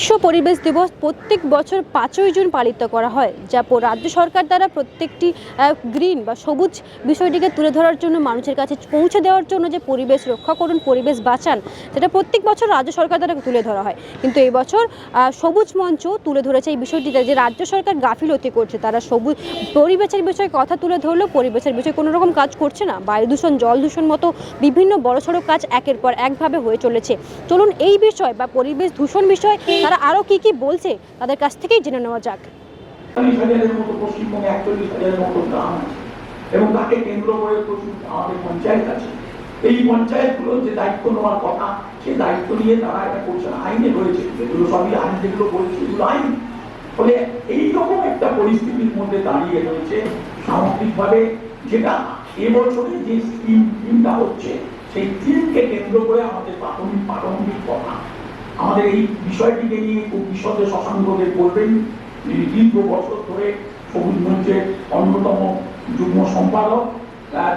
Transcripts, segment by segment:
বিশ্ব পরিবেশ দিবস প্রত্যেক বছর পাঁচই জুন পালিত করা হয়, যা রাজ্য সরকার দ্বারা প্রত্যেকটি গ্রিন বা সবুজ বিষয়টিকে তুলে ধরার জন্য মানুষের কাছে পৌঁছে দেওয়ার জন্য যে পরিবেশ রক্ষা করুন, পরিবেশ বাঁচান, সেটা প্রত্যেক বছর রাজ্য সরকার দ্বারা তুলে ধরা হয়। কিন্তু এই বছর সবুজ মঞ্চ তুলে ধরেছে এই বিষয়টিতে যে রাজ্য সরকার গাফিলতি করছে, তারা সবুজ পরিবেশের বিষয়ে কথা তুলে ধরলেও পরিবেশের বিষয়ে কোনো রকম কাজ করছে না। বায়ু দূষণ, জল দূষণ মতো বিভিন্ন বড়সড় কাজ একের পর একভাবে হয়ে চলেছে। চলুন এই বিষয় বা পরিবেশ দূষণ বিষয় তারা আরও কি কি বলছে তাদের কাছ থেকেই জেনে নেওয়া যাক। এবং তাকে কেন্দ্র করে প্রচুর আমাদের পঞ্চায়েত আছে। এই পঞ্চায়েতগুলো যে দায়িত্ব নেওয়ার কথা সে দায়িত্ব নিয়ে তারা এটা করছে আইনে রয়েছে। এগুলো সবই আইন, যেগুলো বলছে এগুলো আইন। ফলে এইরকম একটা পরিস্থিতির মধ্যে দাঁড়িয়ে রয়েছে সামগ্রিকভাবে, যেটা এবছরে যে স্কিম থিমটা হচ্ছে, সেই স্কিমকে কেন্দ্র করে আমাদের প্রাথমিক, প্রারম্ভিক কথা আমাদের এই বিষয়টিকে নিয়ে খুব বিশদে শশাঙ্ককে বলবেন যিনি দীর্ঘ বছর ধরে সবুজ মঞ্চের অন্যতম যুগ্ম সম্পাদক।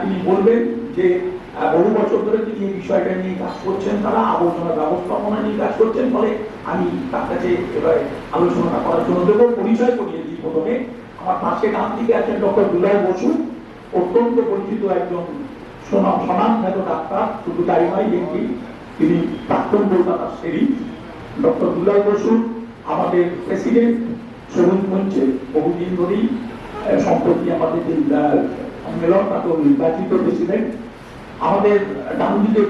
তিনি বলবেন যে বহু বছর ধরে তিনি এই বিষয়টা নিয়ে কাজ করছেন, তারা আবর্জনা ব্যবস্থাপনা নিয়ে কাজ করছেন ফলে আমি তার কাছে এবার আলোচনাটা করার জন্য দেবো। পরিচয় করিয়ে দিই প্রথমে। আমার পাশে ডান দিকে আছেন ডক্টর দুলাই বসু, অত্যন্ত পরিচিত একজন সুনাম সনামখ্যাত ডাক্তার, শুধু তাই নয় তিনি প্রাক্তন কলকাতার সেরি ডক্টর দুলাই বসু, আমাদের প্রেসিডেন্ট সবুজ মঞ্চে বহুদিন ধরেই সম্প্রতি আমাদের সম্মেলন তাকে নির্বাচিত প্রেসিডেন্ট আমাদের ডান দিকে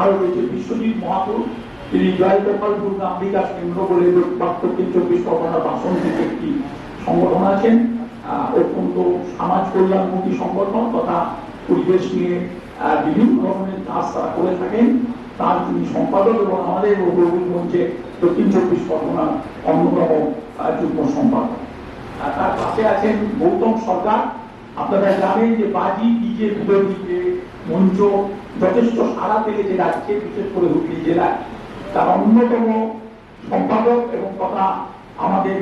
আরও রয়েছে বিশ্বজিৎ মহাপুর তিনি জয় গোপাল দুর্গা বিকাশ কেন্দ্র বলে দক্ষিণ চব্বিশ পরগনার বাসন থেকে একটি সংগঠন আছেন। অত্যন্ত সমাজ কল্যাণমুখী সংগঠন তথা পরিবেশ নিয়ে বিভিন্ন ধরনের কাজ তারা করে থাকেন। তার তিনি সম্পাদক এবং আমাদের রবীন্দ্র মঞ্চে দক্ষিণ চব্বিশ পরগনার অন্যতম যুগ্ম সম্পাদক। আর তার পাশে আছেন গৌতম সরকার। আপনারা জানেন যে বাজি, ডিজে বিরোধী মঞ্চ যথেষ্ট সারা সাড়া যে রাজ্যে, বিশেষ করে হুগলি জেলায়। তার অন্যতম সম্পাদক এবং তথা আমাদের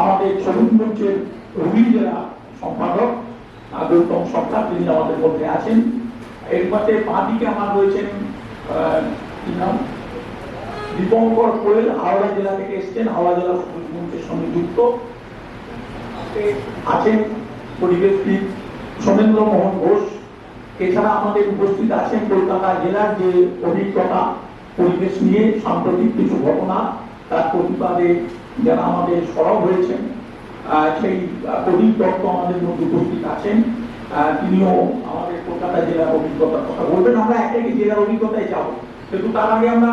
আমাদের সবুজ মঞ্চের হুগলি জেলা সম্পাদক গৌতম সরকার, তিনি আমাদের মধ্যে আছেন। এর পাশে বাঁ দিকে আমার রয়েছেন দীপঙ্কর কোয়েল হাওড়া জেলা থেকে এসছেন, হাওড়া জেলা সবুজ মঞ্চের সঙ্গে যুক্ত। আছেন পরিবেশবিদ সোমেন্দ্র মোহন ঘোষ। এছাড়া আমাদের উপস্থিত আছেন কলকাতা জেলার যে অভিজ্ঞতা, পরিবেশ নিয়ে সাম্প্রতিক কিছু ঘটনা, তার প্রতিবাদে যারা আমাদের সরব হয়েছেন সেই প্রদীপ দত্ত আমাদের মধ্যে উপস্থিত আছেন। তিনিও আমাদের কলকাতা জেলার অভিজ্ঞতার কথা। বলবেন, আমরা জেলার অভিজ্ঞতায় কিন্তু তার আগে আমরা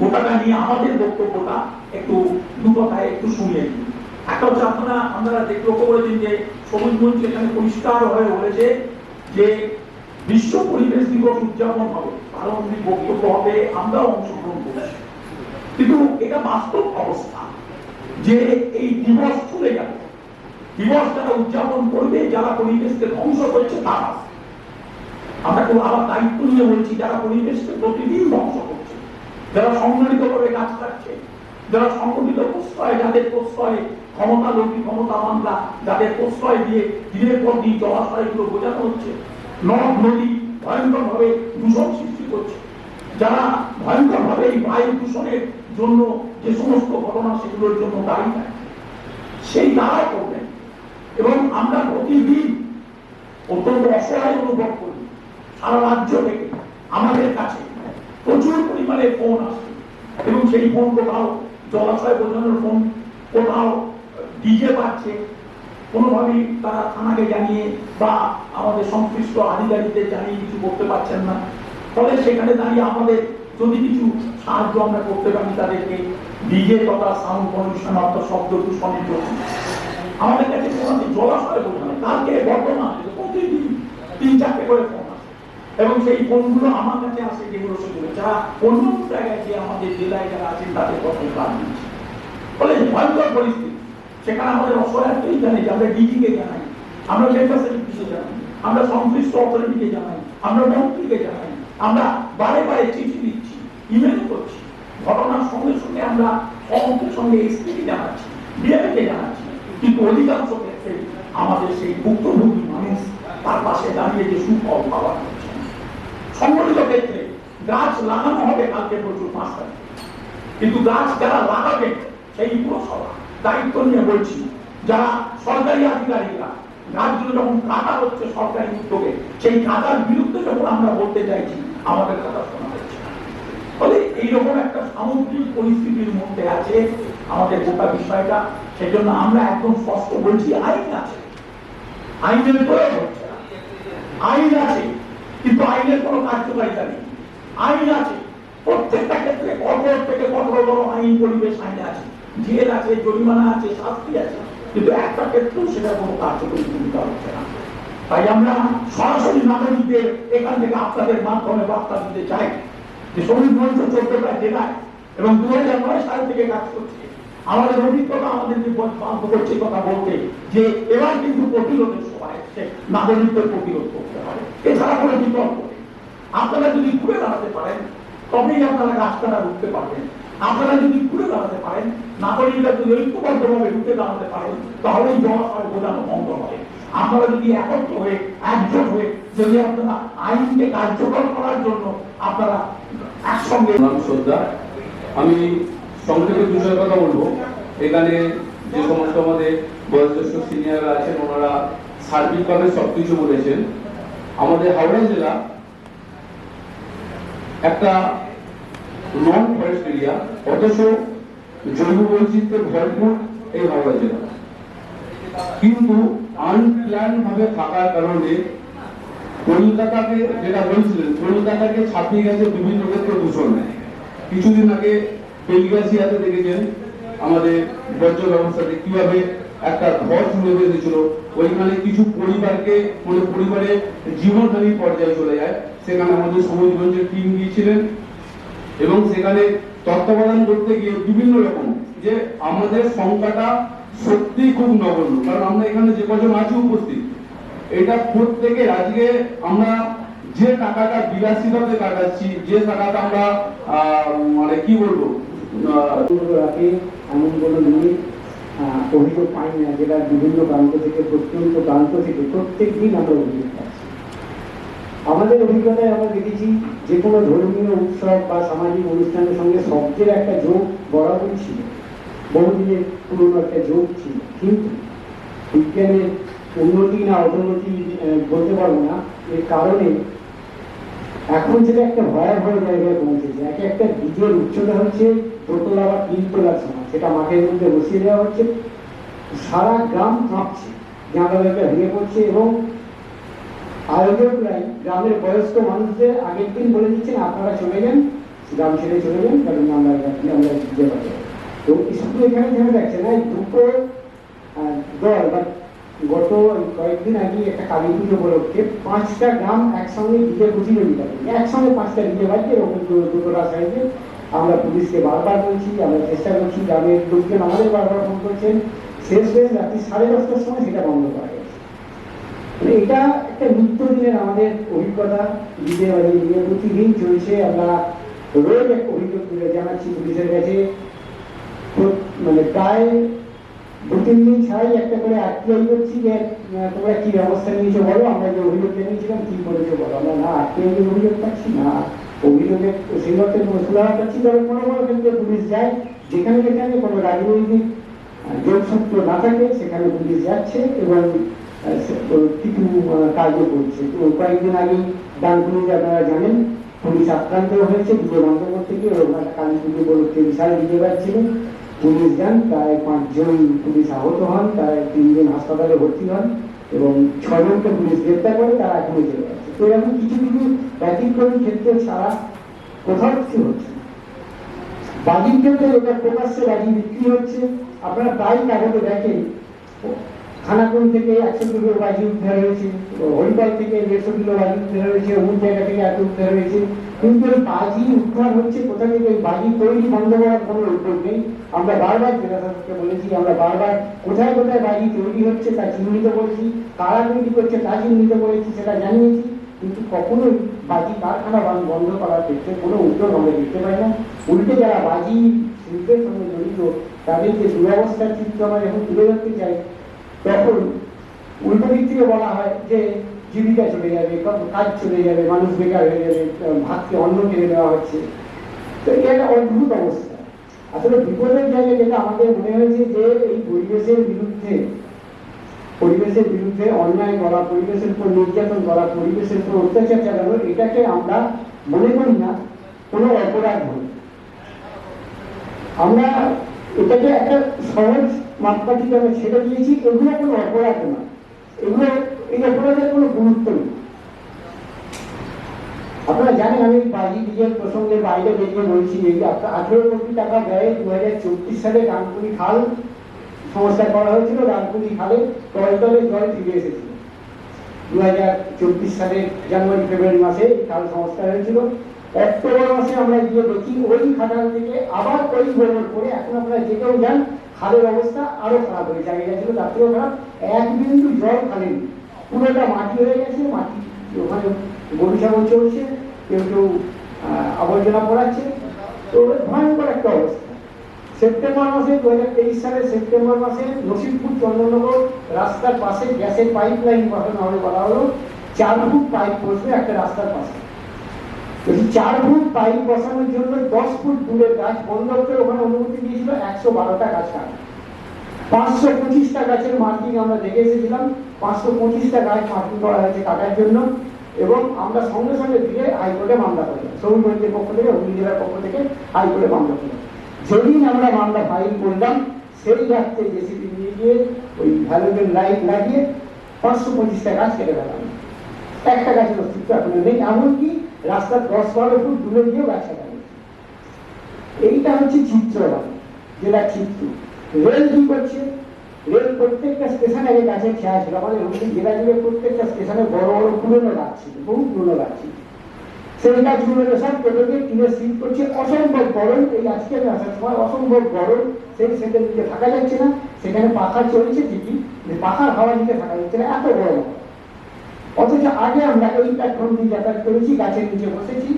গোটাটা নিয়ে আমাদের বক্তব্যটা একটু দু কথায় একটু শুনিয়ে দিই একটা হচ্ছে আপনারা আপনারা লক্ষ্য করেছেন যে সবুজ মঞ্চ এখানে পরিষ্কার হয়ে বলেছে যে বিশ্ব পরিবেশ দিবস উদযাপন হবে। প্রারম্ভিক বক্তব্য হবে, আমরাও অংশগ্রহণ করছি। কিন্তু এটা বাস্তব অবস্থা যে এই দিবস চলে গেল দিবস যারা উদযাপন করবে, যারা পরিবেশকে ধ্বংস করছে, তারা। আমরা কেউ আবার দায়িত্ব নিয়ে বলছি, যারা পরিবেশকে প্রতিদিন ধ্বংস করছে, যারা সংগঠিত করে গাছ কাটছে, যারা সংগঠিত প্রশ্রয়, যাদের প্রশ্রয়ে ক্ষমতা লোকী ক্ষমতাবানরা যাদের প্রশ্রয় দিয়ে দিনের পর দিন জলাশয়গুলো বোঝানো হচ্ছে, নদ, নদী ভয়ঙ্কর ভাবে দূষণ সৃষ্টি করছে, যারা ভয়ঙ্কর ভাবে এই বায়ু দূষণের জন্য যে সমস্ত ঘটনা সেগুলোর জন্য দায়ী থাকে, সেই তারা করবেন এবং আমরা প্রতিদিন অত্যন্ত অসহায় অনুভব করি। সারা রাজ্য থেকে আমাদের কাছে প্রচুর পরিমাণে ফোন আসে। এবং সেই ফোন কোথাও জলাশয় ফোন কোথাও ডিজে পাচ্ছে, কোনোভাবেই তারা থানাকে জানিয়ে বা আমাদের সংশ্লিষ্ট আধিকারিকদের জানিয়ে কিছু করতে না। ফলে সেখানে দাঁড়িয়ে আমাদের যদি কিছু সাহায্য আমরা করতে পারি তাদেরকে ডিজে তথা সাউন্ড পলিউশন অর্থাৎ শব্দ দূষণের জন্য। আমাদের কাছে জলাশয় কালকে বর্তমান, প্রতিদিন তিন চারটে করে ফোন এবং সেই ফোনগুলো আমার কাছে আসে যেগুলো সেগুলো যারা অন্য জায়গায় যে আমাদের জেলায় যারা আছেন, তাদের কথা কাজ দিচ্ছে ফলে ভয়ঙ্কর পরিস্থিতি। সেখানে আমাদের অসহায়ত্বই জানে যে আমরা ডিজিকে জানাই, আমরা লেবার সার্টিফিকেটে জানাই, আমরা সংশ্লিষ্ট অথরিটিকে জানাই, আমরা মন্ত্রীকে জানাই, আমরা বারে বারে চিঠি দিচ্ছি, ইমেল করছি। ঘটনার সঙ্গে সঙ্গে আমরা সঙ্গে সঙ্গে এসপিকে জানাচ্ছি, বিআইকে জানাচ্ছি। কিন্তু অধিকাংশ ক্ষেত্রে আমাদের সেই ভুক্তভোগী মানুষ তার পাশে দাঁড়িয়ে যে সুফল পাওয়া না। সংগঠিত ক্ষেত্রে গাছ লাগানো হবে কালকে প্রচুর পাঁচ কিন্তু গাছ যারা লাগাবে, সেই পুরসভা দায়িত্ব নিয়ে বলছি, যারা সরকারি আধিকারিকরা গাছগুলো যখন কাটা হচ্ছে সরকারি উদ্যোগে, সেই কাটার বিরুদ্ধে যখন আমরা বলতে চাইছি, আমাদের কথা শোনা হচ্ছে ফলে এইরকম একটা সামগ্রিক পরিস্থিতির মধ্যে আছে আমাদের গোটা বিষয়টা, সেজন্য আমরা একদম স্পষ্ট বলছি, আইন আছে। আইনের প্রয়োগ হচ্ছে আইন আছে। কিন্তু আইনের কোনো কার্যকারিতা নেই। আইন আছে। প্রত্যেকটা ক্ষেত্রে কঠোর থেকে কঠোরতম আইন পরিবেশ আইন আছে। জেল আছে, জরিমানা আছে, শাস্তি আছে। কিন্তু একটা ক্ষেত্রেও সেটা কোনো কার্যকরী ভূমিকা হচ্ছে না। তাই আমরা সরাসরি নাগরিকদের এখান থেকে আপনাদের মাধ্যমে বার্তা দিতে চাই যে শ্রমিক মঞ্চ চোদ্দটা জেলায় এবং দু হাজার নয় সাল থেকে কাজ করছে। আমাদের অভিজ্ঞতা আমাদেরকে বাধ্য করছে কথা বলতে যে এবার কিন্তু প্রতিরোধের সময় এসছে। নাগরিকদের প্রতিরোধ করতে হবে। এছাড়া কোনো বিকল্প আপনারা যদি ঘুরে দাঁড়াতে পারেন, তবেই আপনারা পারবেন। আপনারা যদি ঘুরে দাঁড়াতে পারেন, নাগরিকরা যদি ঐক্যবদ্ধভাবে দাঁড়াতে পারেন, তাহলেই বোঝানো বন্ধ হবে। আপনারা যদি একত্র হয়ে, একজোট হয়ে যদি আপনারা আইনকে কার্যকর করার জন্য আপনারা একসঙ্গে আমি সংক্ষেপে বিষয়ের কথা বলব। এখানে যে সমস্ত আমাদের বয়োজ্যেষ্ঠ সিনিয়ররা আছেন, ওনারা সার্বিকভাবে সবকিছু বলেছেন। আমাদের হাওড়া জেলা একটা নন ফরেস্ট এরিয়া অথচ জৈব বৈচিত্র্যে ভরপুর এই হাওড়া জেলা। কিন্তু আনপ্ল্যান ভাবে থাকার কারণে কলকাতাকে, যেটা বলছিলেন, কলকাতাকে ছাপিয়ে গেছে বিভিন্ন ক্ষেত্রে দূষণ। কিছুদিন আগে বেলগাছিয়াতে দেখেছেন আমাদের বর্জ্য ব্যবস্থাতে কীভাবে একটা ধস উড়ে বেঁধেছিল ওইখানে কিছু পরিবারকে মানে পরিবারে জীবনহানির পর্যায়ে চলে যায়। সেখানে আমাদের সবুজগঞ্জের টিম গিয়েছিলেন এবং সেখানে তত্ত্বাবধান করতে গিয়ে বিভিন্ন রকম যে আমাদের সংখ্যাটা সত্যিই খুব নগণ্য। কারণ আমরা এখানে যে কজন আছি উপস্থিত, এটা প্রত্যেকে আজকে আমরা যে টাকাটা বিলাসিভাবে কাটাচ্ছি, যে টাকাটা আমরা মানে কি বলব রাতে এমন কোনো অভিযোগ পাই না যেটা বিভিন্ন প্রান্ত থেকে, প্রত্যন্ত প্রান্ত থেকে প্রত্যেক দিন আমরা অভিযোগ পাচ্ছি। আমাদের অভিজ্ঞতায় আমরা দেখেছি যে কোনো ধর্মীয় উৎসব বা সামাজিক অনুষ্ঠানের সঙ্গে শব্দের একটা যোগ বরাবরই ছিল। বহুদিনের পুরনো একটা যোগ ছিল। কিন্তু বিজ্ঞানের উন্নতি না, অবনতি বলতে পারব না। এর কারণে এখন যেটা একটা ভয়াবহ জায়গায় পৌঁছেছে, এক একটা বীজের উচ্চতা হচ্ছে দোতলা বা তিনতলার সময় সেটা মাঠের মধ্যে বসিয়ে দেওয়া হচ্ছে। সারা গ্রাম কাঁপছে, জানালাটা ভেঙে পড়ছে এবং আয়োজকরাই গ্রামের বয়স্ক মানুষদের আগের দিন বলে দিচ্ছেন, আপনারা চলে যান, গ্রাম ছেড়ে চলে যান, কারণ আমরা আমরা দিতে পারি তো শুধু এখানে থেমে যাচ্ছে না দুটো দল বা গত কয়েকদিন আগে একটা কালী পুজো উপলক্ষে পাঁচটা গ্রাম একসঙ্গে প্রতিযোগিতা করি। একসঙ্গে পাঁচটা ডিজে বাজছে এরকম দুটো রাস্তায় আমরা পুলিশকে বারবার বলছি, আমরা চেষ্টা করছি গ্রামের লোকজন আমাদের বারবার ফোন করছেন। শেষ শেষ রাত্রি সাড়ে দশটার সময় সেটা বন্ধ করা গেছে মানে এটা একটা নিত্যদিনের আমাদের অভিজ্ঞতা বাজিয়ে নিয়ে প্রতিদিন চলছে। আমরা রোজ এক অভিযোগ তুলে জানাচ্ছি পুলিশের কাছে। মানে প্রায় দু, তিন দিন ছাড়াই একটা করে আরটিআই করছি যে তোমরা কি ব্যবস্থা নিয়েছো বলো, আমরা যে অভিযোগ জানিয়েছিলাম কি করেছ বলো? আমরা না এর অভিযোগ পাচ্ছি না। অভিযোগের সেই অর্থে মশলা পাচ্ছি তবে কোনো কোনো ক্ষেত্রে পুলিশ যায়, যেখানে যেখানে কোনো রাজনৈতিক যোগসূত্র না থাকে, সেখানে পুলিশ যাচ্ছে এবং কিছু কাজও করছে। তো কয়েকদিন আগে ডানপুলিশ আপনারা জানেন, পুলিশ আক্রান্ত হয়েছে বন্ধ করতে গিয়ে ওখানে কালী পুজো উপলক্ষে বিশাল বিজয় ছিল পুলিশ যান, প্রায় পাঁচজন পুলিশ আহত হন তারা তিনজন হাসপাতালে ভর্তি হন এবং ছজনকে পুলিশ গ্রেপ্তার করে তারা এখনও জেলে আছে। তো এরকম কিছু কিছু ব্যতিক্রমী ক্ষেত্রে ছাড়া কোথাও কিছু হচ্ছে। বাজির এটা প্রকাশ্যে বাজি বিক্রি হচ্ছে। আপনারা প্রায় কাগজে দেখেন, খানাকুল থেকে একশো কিলো বাজি উদ্ধার হয়েছে, হরিপাল থেকে দেড়শো কিলো বাজি উদ্ধার হয়েছে, অমুক জায়গা থেকে এত উদ্ধার হয়েছে। কিন্তু এই বাজি উদ্ধার হচ্ছে কোথা থেকে? এই বাজি তৈরি বন্ধ করার কোনো উদ্যোগ নেই। আমরা বারবার জেলা শাসককে বলেছি, আমরা বারবার কোথায় কোথায় বাজি তৈরি হচ্ছে তা চিহ্নিত করেছি, কারা তৈরি করছে তা চিহ্নিত করেছি, সেটা জানিয়েছি। কিন্তু কখনোই বাজি কারখানা বন- বন্ধ করার ক্ষেত্রে কোনো উদ্যোগ আমরা দেখতে পাই না। উল্টে যারা বাজি শিল্পের সঙ্গে জড়িত, তাদের যে দুরবস্থার চিত্র আমরা যখন তুলে ধরতে চাই, তখন উল্টো দিক থেকে বলা হয় যে জীবিকা চলে যাবে, কাজ চলে যাবে, মানুষ বেকার হয়ে যাবে, ভাতকে অন্ন কেড়ে দেওয়া হচ্ছে। তো এটা একটা অদ্ভুত অবস্থা। আসলে বিপদের জায়গায় যেটা আমাদের মনে হয়েছে যে এই পরিবেশের বিরুদ্ধে পরিবেশের বিরুদ্ধে অন্যায় করা, পরিবেশের উপর নির্যাতন করা, পরিবেশের উপর অত্যাচার চালানো, এটাকে আমরা মনে করি না, কোনো অপরাধ বলে আমরা এটাকে একটা সহজ মাপকাঠি আমরা ছেড়ে দিয়েছি, এগুলো কোনো অপরাধ না এগুলো, এই অপরাধের কোনো গুরুত্ব নেই। আপনারা জানেন, আমি বাজি বিজয়ের প্রসঙ্গে বাইরে বেরিয়ে বলছি আঠেরো কোটি টাকা ব্যয়ে দু হাজার চব্বিশ সালে রামপুরি খাল সংস্কার করা হয়েছিল রামপুরি খালে তলে তলে জল ফিরে এসেছিল। দু হাজার চব্বিশ সালের জানুয়ারি, ফেব্রুয়ারি মাসে খাল সংস্কার হয়েছিল। অক্টোবর মাসে আমরা গিয়ে দেখি ওই খাটাল থেকে আবার ওই গোবর করে এখন আপনারা যে কেউ যান, খালের অবস্থা আরও খারাপ হয়ে যায়। গেছিল তার খারাপ, এক বিন্দু জল খালে পুরোটা মাটি হয়ে গেছে, মাটি ওখানে গরু ছাগল চলছে, কেউ কেউ আবর্জনা পড়াচ্ছে। তো ভয়ঙ্কর একটা অবস্থা। সেপ্টেম্বর মাসে দু হাজার তেইশ সালের সেপ্টেম্বর মাসে নসিবপুর চন্দ্রনগর রাস্তার পাশে গ্যাসের পাইপ লাইন বসানো হবে বলা হলো। চার ফুট পাইপ বসবে একটা রাস্তার পাশে। চার ফুট পাইপ বসানোর জন্য দশ ফুট দূরের গাছ বন দপ্তর ওখানে অনুমতি দিয়েছিল একশো বারোটা গাছ কাটা। পাঁচশো পঁচিশটা গাছের মার্কিং আমরা দেখে এসেছিলাম। পাঁচশো পঁচিশটা গাছ মার্কিং করা হয়েছে কাটার জন্য এবং আমরা সঙ্গে সঙ্গে দিয়ে হাইকোর্টে মামলা করি সৌরভের পক্ষ থেকে হুগলি জেলার পক্ষ থেকে হাইকোর্টে মামলা করি যেদিন আমরা মামলা ফাইল করলাম, সেই রাত্রে জেসিবি নিয়ে গিয়ে ওই ভ্যালুডেন লাইট লাগিয়ে পাঁচশো পঁচিশটা গাছ কেটে ফেলাম একটা গাছের অস্তিত্ব এখন নেই, এমনকি রাস্তার দশ বারো ফুট দূরে গিয়েও গাছ কাটা এইটা হচ্ছে চিত্রবান যেটা চিত্র রেল কি করছে, রেল প্রত্যেকটা স্টেশনে আগে গাছের ছায়া ছিল। আমাদের জেলা জুড়ে প্রত্যেকটা স্টেশনে বড় বড় পুরনো গাছ ছিল, বহু পুরনো গাছ ছিল। সেই গাছগুলোকে সব পেটোকে কিনে সিল করছে। অসম্ভব গরম, এই আজকে আমি আসার সময় অসম্ভব গরম। সেই সেটের দিকে থাকা যাচ্ছে না, সেখানে পাখা চলছে ঠিকই পাখার হাওয়া দিকে থাকা যাচ্ছে না, এত গরম। অথচ আগে আমরা এই প্ল্যাটফর্ম দিয়ে যাতায়াত করেছি, গাছের নিচে বসেছি।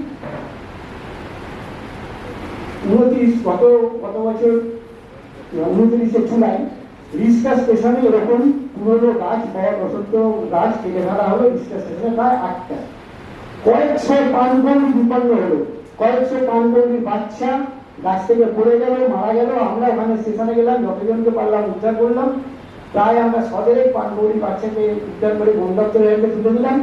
উনত্রিশ গত গত বছর, উনত্রিশে জুলাই, রিস্কা স্টেশনে এরকম পুরোনো গাছ, বড় অসত্য গাছ কেটে ফেলা হলো, রিস্কা স্টেশনে প্রায় আটটা। কয়েকশো পানকৌড়ি বিপন্ন হলো। কয়েকশো পানকৌড়ির বাচ্চা গাছ থেকে পড়ে গেল, মারা গেল। আমরা ওখানে স্টেশনে গেলাম, যতজনকে পারলাম উদ্ধার করলাম। প্রায় আমরা সদরে পানকৌড়ি বাচ্চাকে উদ্ধার করে বন দপ্তরের হাতে তুলে দিলাম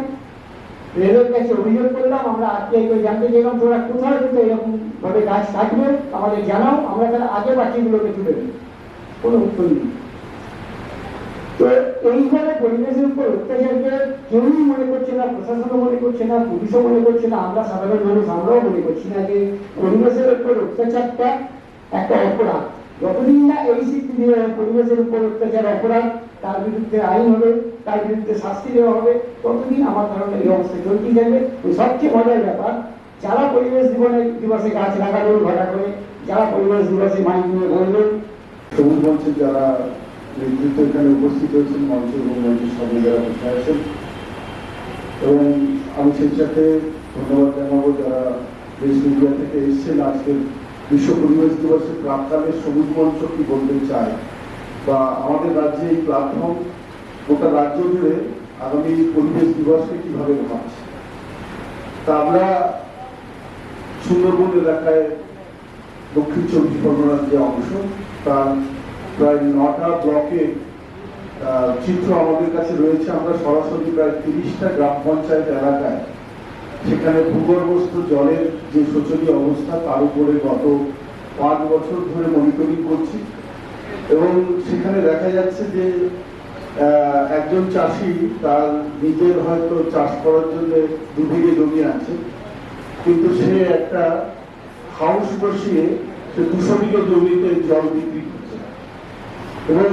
রেলের কাছে অভিযোগ করলাম, আমরা আরটিআই করে জানতে চাইলাম তোরা কোথায়? কিন্তু এরকম ভাবে গাছ থাকবে, আমাদের জানাও, আমরা তাহলে আগে বাচ্চাগুলোকে তুলে দিই কোনো উত্তর নেই। তো এইভাবে পরিবেশের উপর অত্যাচারকে কেউই মনে করছে না, প্রশাসনও মনে করছে না, পুলিশও মনে করছে না, আমরা সাধারণ মানুষ, আমরাও মনে করছি না যে পরিবেশের উপর অত্যাচারটা একটা অপরাধ। যতদিন না এই স্বীকৃতি পরিবেশের উপর অত্যাচার অপরাধ, তার বিরুদ্ধে আইন হবে, তার বিরুদ্ধে শাস্তি দেওয়া হবে, ততদিন আমার ধারণা এই অবস্থা চলতেই যাবে সবচেয়ে মজার ব্যাপার, যারা পরিবেশ জীবনে দিবসে গাছ লাগালেন ঘটা করে, যারা পরিবেশ দিবসে মাইক নিয়ে বললেন সবুজ মঞ্চের যারা নেতৃত্ব এখানে উপস্থিত হয়েছেন মঞ্চ এবং মঞ্চের সঙ্গে যারা বসে আছেন এবং আমি সেই সাথে ধন্যবাদ জানাব যারা দেশ মিডিয়া থেকে এসছেন। আজকের বিশ্ব পরিবেশ দিবসের প্রাক্কালে সবুজ মঞ্চ কি বলতে চায়? বা আমাদের রাজ্যে এই প্ল্যাটফর্ম গোটা রাজ্য জুড়ে আগামী পরিবেশ দিবসকে কীভাবে ভাবছে? তা আমরা সুন্দরবন এলাকায় দক্ষিণ চব্বিশ পরগনার যে অংশ, তার প্রায় নটা ব্লকে চিত্র আমাদের কাছে রয়েছে। আমরা সরাসরি প্রায় তিরিশটা গ্রাম পঞ্চায়েত এলাকায় সেখানে ভূগর্ভস্থ জলের যে শোচনীয় অবস্থা, তার উপরে গত পাঁচ বছর ধরে মনিটরিং করছি। এবং সেখানে দেখা যাচ্ছে যে একজন চাষি তার নিজের হয়তো চাষ করার জন্য দু বিঘে জমি আছে, কিন্তু সে একটা হাউস বসিয়ে সে দুশো বিঘে জমিতে জল বিক্রি এবং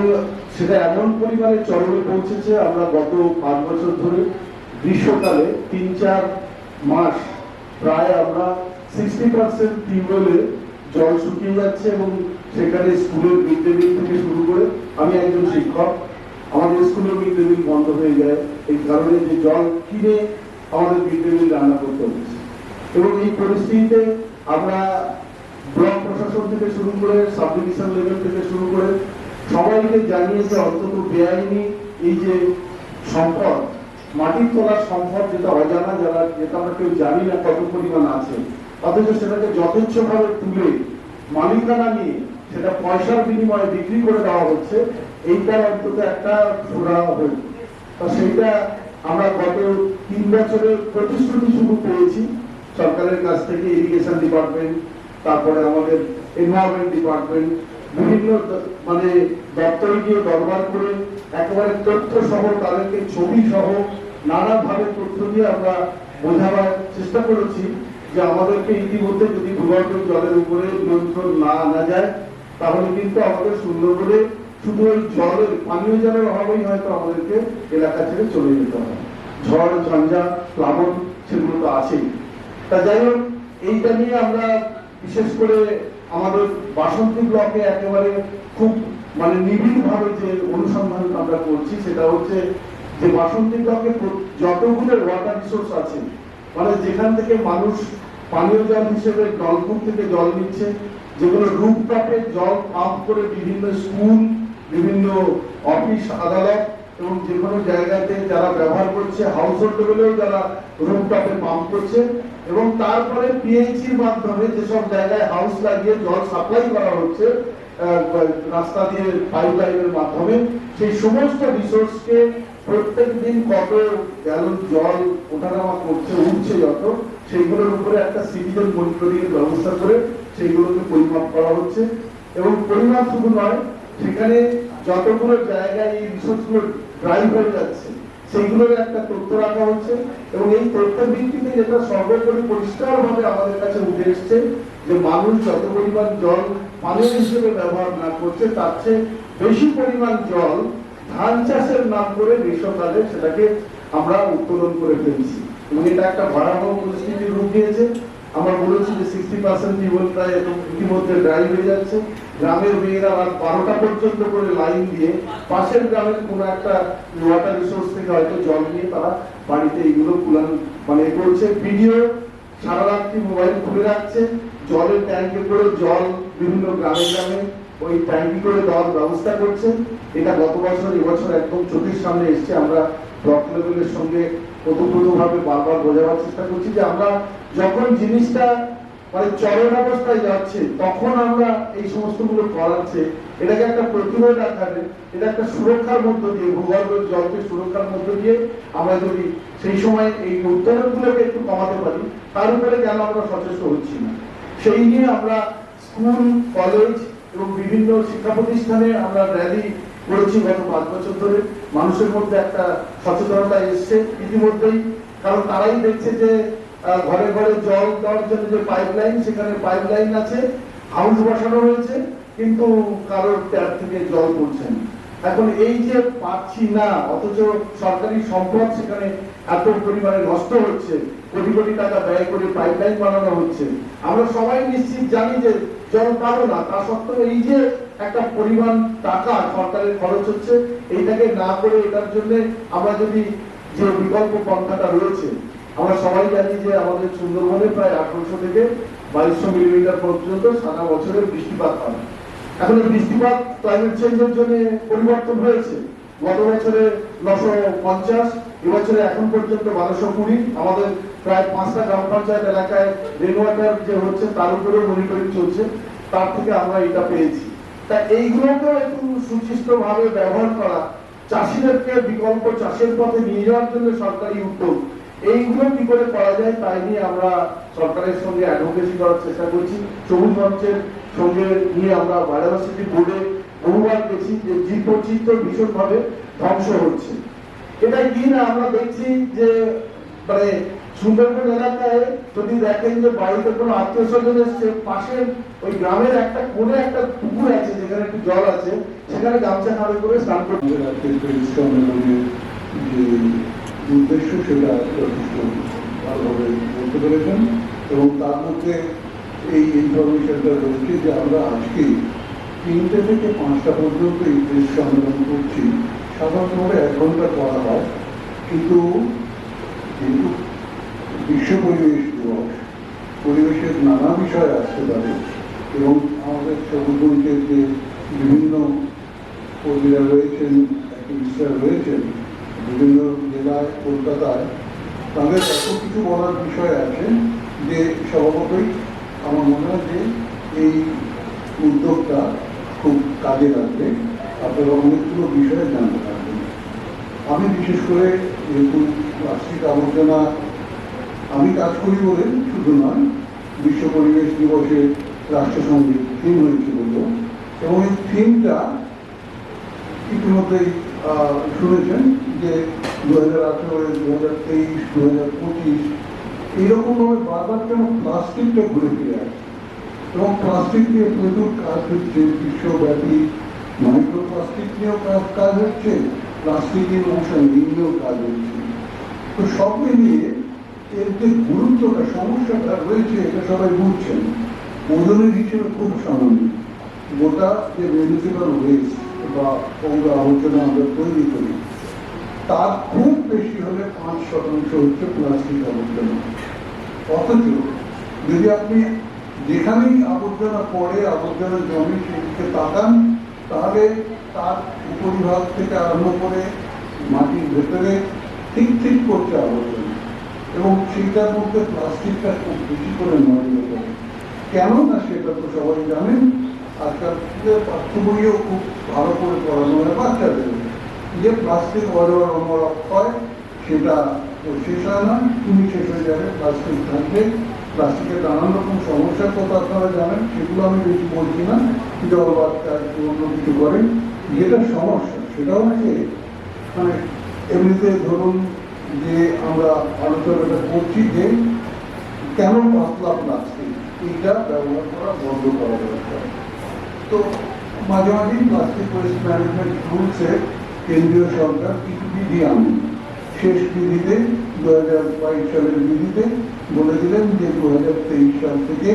সেটা এমন পরিমাণে চরমে পৌঁছেছে, আমরা গত পাঁচ বছর ধরে গ্রীষ্মকালে তিন চার মাস প্রায় আমরা সিক্সটি পার্সেন্ট টিউবওয়েলে জল শুকিয়ে যাচ্ছে এবং সেখানে স্কুলের মিড ডে মিল থেকে শুরু করে আমি একজন শিক্ষক, আমাদের স্কুলের মিড ডে মিল বন্ধ হয়ে যায়, এই কারণে যে জল কিনে আমাদের মিড ডে মিল রান্না করতে হচ্ছে। এবং এই পরিস্থিতিতে আমরা ব্লক প্রশাসন থেকে শুরু করে সাব ডিভিশন লেভেল থেকে শুরু করে সবাইকে জানিয়ে যে অন্তত বেআইনি এই যে সম্পদ, মাটির তোলার সম্পদ যেটা অজানা, যারা যেটা আমরা কেউ জানি না কত পরিমাণ আছে, অথচ সেটাকে যথেচ্ছভাবে তুলে মালিকানা নিয়ে সেটা পয়সার বিনিময়ে বিক্রি করে দেওয়া হচ্ছে, এইটার অন্তত একটা সুরা হল। তো সেইটা আমরা গত তিন বছরের প্রতিশ্রুতি শুধু পেয়েছি, সরকারের কাছ থেকে ইরিগেশন ডিপার্টমেন্ট তারপরে আমাদের এনভায়রনমেন্ট ডিপার্টমেন্ট বিভিন্ন মানে দপ্তরে গিয়ে দরবার করে একেবারে তথ্য সহ তাদেরকে ছবি সহ নানাভাবে তথ্য দিয়ে আমরা বোঝাবার চেষ্টা করেছি যে আমাদেরকে ইতিমধ্যে যদি ভূগর্ভের জলের উপরে নিয়ন্ত্রণ না আনা যায়, তাহলে কিন্তু আমাদের সুন্দরবনে শুধু ওই জলের, পানীয় জলের অভাবেই হয়তো আমাদেরকে এলাকা ছেড়ে চলে যেতে হবে। ঝড়, ঝঞ্ঝা, প্লাবন সেগুলো তো আছেই। তা যাই হোক, এইটা নিয়ে আমরা বিশেষ করে আমাদের বাসন্তী ব্লকে একেবারে খুব মানে নিবিড় ভাবে যে অনুসন্ধান আমরা করছি, সেটা হচ্ছে যে বাসন্তী ব্লকে যতগুলো ওয়াটার রিসোর্স আছে মানে যেখান থেকে মানুষ পানীয় জল হিসেবে নলকূপ থেকে জল নিচ্ছে, যেগুলো রূপটপে জল পাম্প করে বিভিন্ন স্কুল, বিভিন্ন অফিস, আদালত এবং যে কোনো জায়গাতে যারা ব্যবহার করছে হাউস হোল্ড লেভেলেও যারা রুমটপে পাম্প করছে এবং তারপরে পিএইচির মাধ্যমে যেসব জায়গায় হাউস লাগিয়ে জল সাপ্লাই করা হচ্ছে রাস্তা দিয়ে পাইপ লাইনের মাধ্যমে সেই সমস্ত রিসোর্সকে প্রত্যেক দিন কত গ্যালন জল ওঠানামা করছে, উঠছে যত, সেইগুলোর উপরে একটা সিটিজেন মনিটরিং এর ব্যবস্থা করে সেইগুলোকে পরিমাপ করা হচ্ছে। এবং পরিমাপ শুধু নয়, সেখানে যতগুলো জায়গায় এই রিসোর্সগুলো ড্রাইভ হয়ে যাচ্ছে সেইগুলোর একটা তথ্য রাখা হচ্ছে এবং এই তথ্যের ভিত্তিতে যেটা সর্বোপরি পরিষ্কার ভাবে আমাদের কাছে উঠে এসছে যে মানুষ যত পরিমাণ জল পানীয় হিসেবে ব্যবহার না করছে, তার চেয়ে বেশি পরিমাণ জল ধান চাষের নাম করে গ্রীষ্মকালে সেটাকে আমরা উত্তোলন করে ফেলছি। এবং এটা একটা ভয়াবহ পরিস্থিতির রূপ দিয়েছে। আমরা বলেছি যে সিক্সটি পার্সেন্ট জীবন প্রায় ইতিমধ্যে ড্রাই হয়ে যাচ্ছে। গ্রামের মেয়েরা রাত বারোটা পর্যন্ত করে লাইন দিয়ে পাশের গ্রামের কোনো একটা ওয়াটার রিসোর্স থেকে হয়তো জল নিয়ে তারা বাড়িতে এইগুলো কুলান মানে করছে। ভিডিও সারা রাত্রি মোবাইল খুলে রাখছে। জলের ট্যাঙ্কে করে জল বিভিন্ন গ্রামে গ্রামে ওই ট্যাঙ্কি করে দেওয়ার ব্যবস্থা করছে। এটা গত বছর এবছর একদম চোখের সামনে এসছে। আমরা ব্লক লেভেলের সঙ্গে ওতপ্রোতভাবে বারবার বোঝাবার চেষ্টা করছি যে আমরা যখন জিনিসটা মানে চরম অবস্থায় যাচ্ছে, তখন আমরা এই সমস্তগুলো করাচ্ছে। এটাকে একটা প্রতিরোধ আকারে, এটা একটা সুরক্ষার মধ্য দিয়ে, ভূগর্ভের জলকে সুরক্ষার মধ্য দিয়ে আমরা যদি সেই সময় এই উত্তরণগুলোকে একটু কমাতে পারি, তার উপরে কেন আমরা সচেষ্ট হচ্ছি না? সেই নিয়ে আমরা স্কুল, কলেজ এবং বিভিন্ন শিক্ষা প্রতিষ্ঠানে আমরা র্যালি করেছি গত পাঁচ বছর ধরে। মানুষের মধ্যে একটা সচেতনতা এসছে ইতিমধ্যেই, কারণ তারাই দেখছে যে ঘরে ঘরে জল দেওয়ার জন্য যে পাইপ লাইন সেখানে পাইপ লাইন আছে হাউস বসানো হয়েছে কিন্তু কারোর ট্যাপ থেকে জল এখন এই যে পাচ্ছি না, অথচ সরকারি সম্পদ সেখানে এত পরিমাণে নষ্ট হচ্ছে, কোটি কোটি টাকা ব্যয় করে বানানো হচ্ছে, আমরা সবাই নিশ্চিত জানি যে জল পাবো না, তা সত্ত্বেও এই যে একটা পরিমাণ টাকা সরকারের খরচ হচ্ছে, এইটাকে না করে এটার জন্য আমরা যদি যে বিকল্প পন্থাটা রয়েছে আমরা সবাই জানি যে আমাদের সুন্দরবনে প্রায় আঠারোশো থেকে বাইশশো মিলিমিটার পর্যন্ত সারা বছরের বৃষ্টিপাত হয়। এখন এই বৃষ্টিপাত ক্লাইমেট চেঞ্জের জন্য পরিবর্তন হয়েছে। গত বছরে নশো পঞ্চাশ, এবছরে এখন পর্যন্ত বারোশো কুড়ি। আমাদের প্রায় পাঁচটা গ্রাম পঞ্চায়েত এলাকায় রেন ওয়াটার যে হচ্ছে তার উপরেও মনিটরিং চলছে। তার থেকে আমরা এটা পেয়েছি। তা এইগুলোকেও একটু সুচিষ্ট ভাবে ব্যবহার করা, চাষিদেরকে বিকল্প চাষের পথে নিয়ে যাওয়ার জন্য সরকারি উদ্যোগ। এইগুলো কি করে করা যায় তাই নিয়ে আমরা সরকারের সঙ্গে অ্যাডভোকেসি করার চেষ্টা করছি। সবুজ মঞ্চের সঙ্গে নিয়ে আমরা বায়োডাইভার্সিটি বোর্ডে বহুবার গেছি যে জীববৈচিত্র্য ভীষণভাবে ধ্বংস হচ্ছে। এটা কি না আমরা দেখছি যে মানে সুন্দরবন এলাকায় যদি দেখেন যে বাড়িতে কোনো আত্মীয় স্বজন এসছে পাশের ওই গ্রামের একটা কোণে একটা পুকুর আছে, যেখানে একটু জল আছে, সেখানে গামছা খাড়ে করে স্নান করতে উদ্দেশ্য সেটা ভালোভাবে বলতে পেরেছেন এবং তার মধ্যে এই ইনফরমেশনটা রয়েছে যে আমরা আজকে তিনটে থেকে পাঁচটা পর্যন্ত এই প্রেস সম্মেলন করছি। সাধারণভাবে এক ঘণ্টা করা হয়, কিন্তু কিন্তু বিশ্ব পরিবেশ দিবস, পরিবেশের নানা বিষয় আসতে পারে এবং আমাদের সবুজের যে বিভিন্ন কর্মীরা রয়েছেন অ্যাক্টিভিস্টরা রয়েছেন, বিভিন্ন জেলায় কলকাতায়, তাদের এত কিছু বলার বিষয় আছে যে স্বভাবতই আমার মনে হয় যে এই উদ্যোগটা খুব কাজে লাগবে। আপনারা অনেকগুলো বিষয়ে জানতে পারবেন। আমি বিশেষ করে যেহেতু প্লাস্টিক আবর্জনা আমি কাজ করি বলে শুধু নয়, বিশ্ব পরিবেশ দিবসে রাষ্ট্রসঙ্গীত থিম হয়েছে বলব। এবং এই থিমটা ইতিমধ্যেই শুনেছেন যে দু হাজার আঠেরো দু হাজার তেইশ দু হাজার পঁচিশ এইরকমভাবে বারবার কেন প্লাস্টিকটা ঘুরে ফিরে আসছে এবং প্লাস্টিক নিয়ে প্রচুর কাজ হচ্ছে, বিশ্বব্যাপী মাইক্রোপ্লাস্টিক নিয়েও কাজ কাজ হচ্ছে প্লাস্টিকের ওষুধ নিয়েও কাজ হচ্ছে। তো সব মিলিয়ে এর যে গুরুত্বটা, সমস্যাটা রয়েছে, এটা সবাই বুঝছেন। ওজনের হিসেবে খুব সামান্য। গোটা যে মিউনিসিপাল ওয়েস্ট বা পৌর আবর্জনা আমরা তৈরি করি। তার খুব বেশি হলে পাঁচ শতাংশ হচ্ছে প্লাস্টিক আবর্জনা। অথচ যদি আপনি যেখানেই আবর্জনা পড়ে, আবর্জনা জমে সেদিকে তাকান, তাহলে তার উপরিভাগ থেকে আরম্ভ করে মাটির ভেতরে ঠিক ঠিক করছে আবর্জনা। এবং সেইটার মধ্যে প্লাস্টিকটা খুব বেশি করে নজরে পড়ে কেন না সেটা তো সবাই জানেন আজকাল পাঠ্য বইয়েও খুব ভালো করে পড়ানো হয়, বাচ্চাদের। যে প্লাস্টিক অজর অমরক হয়, সেটা শেষ হয় না, তুমি শেষ হয়ে যাবে, প্লাস্টিক থাকবে। প্লাস্টিকের নানান রকম সমস্যার কথা আপনারা জানেন? সেগুলো আমি বেশি বলছি না জলবাচ্চা অন্য কিছু করেন যেটা সমস্যা সেটা হচ্ছে মানে এমনিতে ধরুন যে আমরা আলোচনাটা করছি যে, কেন পাতলা প্লাস্টিক? এইটা ব্যবহার করা বন্ধ করা দরকার। তো মাঝে প্লাস্টিক ওয়েস্ট ম্যানেজমেন্ট রুলসে কেন্দ্রীয় সরকার কিছু বিধি শেষ বিধিতে দু হাজার বাইশ সালের বিধিতে যে দু হাজার তেইশ সাল থেকে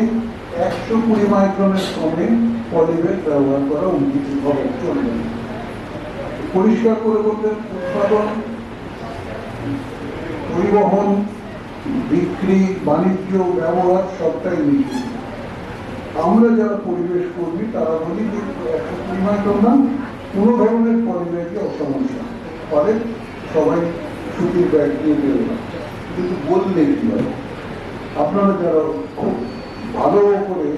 একশো কুড়ি মাইক্রনের কমে পলিব্যাগ ব্যবহার করা উচিত হবে চলবে। পরিষ্কার করে উৎপাদন, পরিবহন, বিক্রি, বাণিজ্য, ব্যবহার সবটাই নিষিদ্ধ আমরা যারা পরিবেশ কর্মী, তারা বলি যে একশো কুড়ি মাইক্রন না কোনো ধরনের পরিবেশে অসমস্যা ফলে সবাই সুতির ব্যাগ নিয়ে বেরোলাম কিন্তু বললে কি হয়? আপনারা যারা খুব ভালো করে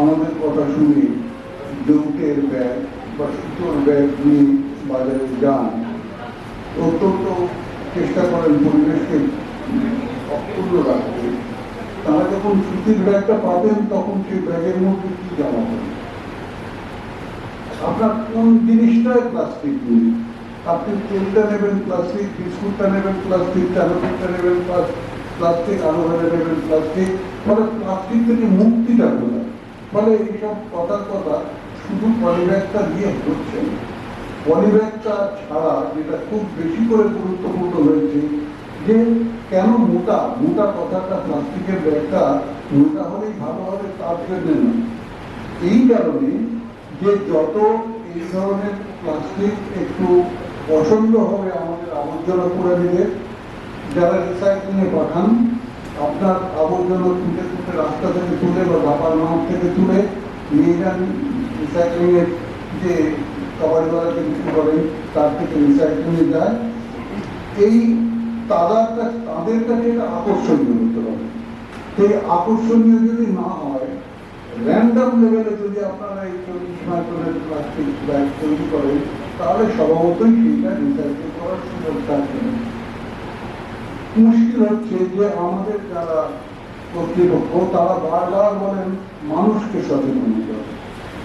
আমাদের কথা শুনে জৌটের ব্যাগ বা সুতোর ব্যাগ নিয়ে বাজারে যান, অত্যন্ত চেষ্টা করেন পরিবেশকে অক্ষুণ্ণ রাখতে। তারা যখন সুতির ব্যাগটা পাবেন, তখন সেই ব্যাগের মধ্যে কি জমা হবে? আপনার কোন জিনিসটাই প্লাস্টিক নেই। আপনি তেলটা নেবেন প্লাস্টিক বিস্কুটটা নেবেন প্লাস্টিক নেবেন প্লাস্টিক নেবেন প্লাস্টিক ফলে প্লাস্টিক থেকে ফলে এইসব কথা শুধু পলিব্যাগটা দিয়ে হচ্ছে পলিব্যাগটা ছাড়া যেটা খুব বেশি করে গুরুত্বপূর্ণ হয়েছে, যে কেন মোটা? মোটা কথাটা প্লাস্টিকের ব্যাগটা মোটা হলেই ভালো হবে, তার জন্য না এই কারণে যে যত এই ধরনের প্লাস্টিক একটু পছন্দ হবে আমাদের আবর্জনা করে দিলে যারা রিসাইক্লিংয়ে পাঠান, আপনার আবর্জনা তুলে তুলে রাস্তা থেকে তুলে বা বাবার মাঠ থেকে তুলে নিয়ে যান রিসাইক্লিংয়ের যে কাবাডিওয়ালাকে বিক্রি করেন, তার থেকে রিসাইক্লিংয়ে যায়। এই তাদের তাদের কাছে এটা আকর্ষণীয় হতে সেই আকর্ষণীয় যদি না হয় র্যান্ডাম লেভেলে যদি আপনারা এই চল্লিশ মাইক্রোনের প্লাস্টিক ব্যাগ তৈরি করেন, তাহলে স্বভাবতই রিসাইকেল করার সুযোগ থাকবে মুশকিল হচ্ছে যে আমাদের যারা কর্তৃপক্ষ, তারা বারবার বলেন, মানুষকে সচেতন হতে হবে।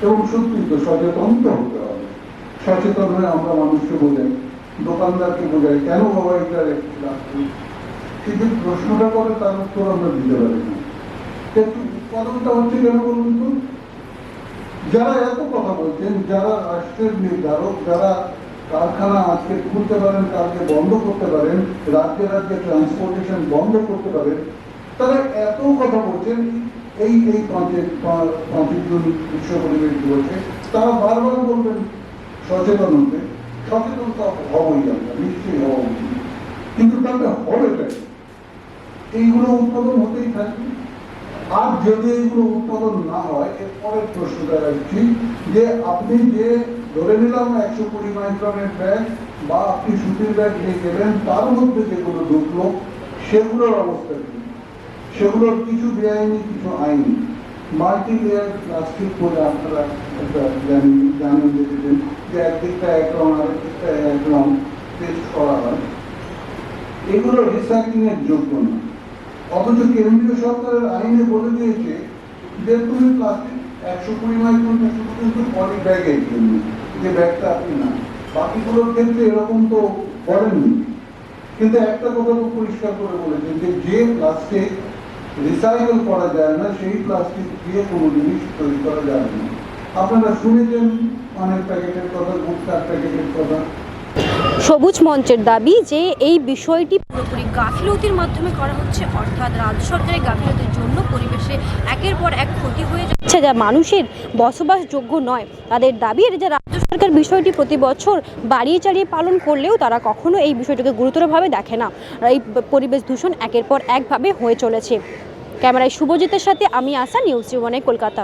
এবং সত্যি তো সচেতন তো হতে হবে। সচেতন হয়ে আমরা মানুষকে বোঝাই। দোকানদারকে বোঝাই কেন বাবা এটা কিন্তু প্রশ্নটা করে তার উত্তর আমরা দিতে পারি না। কিন্তু উৎপাদনটা হচ্ছে কেন বলুন তো? যারা এত কথা বলছেন, যারা রাষ্ট্রের নির্ধারক, যারা কারখানা আজকে খুলতে পারেন, কালকে বন্ধ করতে পারেন, রাজ্যে রাজ্যে ট্রান্সপোর্টেশন বন্ধ করতে পারেন, তারা এত কথা বলছেন, এই এই পাঁচের পা- পাঁচের জুন পরিবেশ দিবসে, তারা বারবার বলবেন, সচেতন হতে। সচেতন তো হবই আমরা, নিশ্চয়ই হওয়া উচিত কিন্তু তাহলে হবেটা কি? এইগুলো উৎপাদন হতেই থাকবে। আর যদি এগুলো উৎপাদন না হয়, এর পরের প্রশ্নটা রাখছি যে আপনি যে ধরে নিলাম একশো কুড়ি মাইক্রনের ব্যাগ বা আপনি সুতির ব্যাগ নিয়ে গেলেন, তার মধ্যে যেগুলো ঢুকলো, সেগুলোর অবস্থা কি? সেগুলোর কিছু বেআইনি, কিছু আইনি মাল্টি লেয়ার প্লাস্টিক করে আপনারা যে এগুলো রিসাইক্লিং এর যোগ্য না অথচ কেন্দ্রীয় সরকারের আইনে বলে দিয়েছে, যে তুমি প্লাস্টিক একশো কুড়ি মাইক্রনটা শুধু কিন্তু পলি ব্যাগের জন্য যে ব্যাগটা আপনি না বাকিগুলোর ক্ষেত্রে এরকম তো করেননি কিন্তু একটা কথা তো পরিষ্কার করে বলেছেন যে যে প্লাস্টিক রিসাইকেল করা যায় না, সেই প্লাস্টিক দিয়ে কোনো জিনিস তৈরি করা যাবে না। আপনারা শুনেছেন অনেক প্যাকেটের কথা প্যাকেটের কথা। সবুজ মঞ্চের দাবি যে এই বিষয়টি পুরোপুরি গাফিলতির মাধ্যমে করা হচ্ছে, অর্থাৎ রাজ্য সরকারের গাফিলতির জন্য পরিবেশে একের পর এক ক্ষতি হয়ে যাচ্ছে। যা মানুষের বসবাসযোগ্য নয়, তাদের দাবি যে রাজ্য সরকার বিষয়টি প্রতি বছর বাড়িয়ে চালিয়ে পালন করলেও তারা কখনো এই বিষয়টিকে গুরুতরভাবে দেখে না। এই পরিবেশ দূষণ একের পর একভাবে হয়ে চলেছে। ক্যামেরায় শুভজিতের সাথে আমি আসা নিউজ ওয়ানে কলকাতা।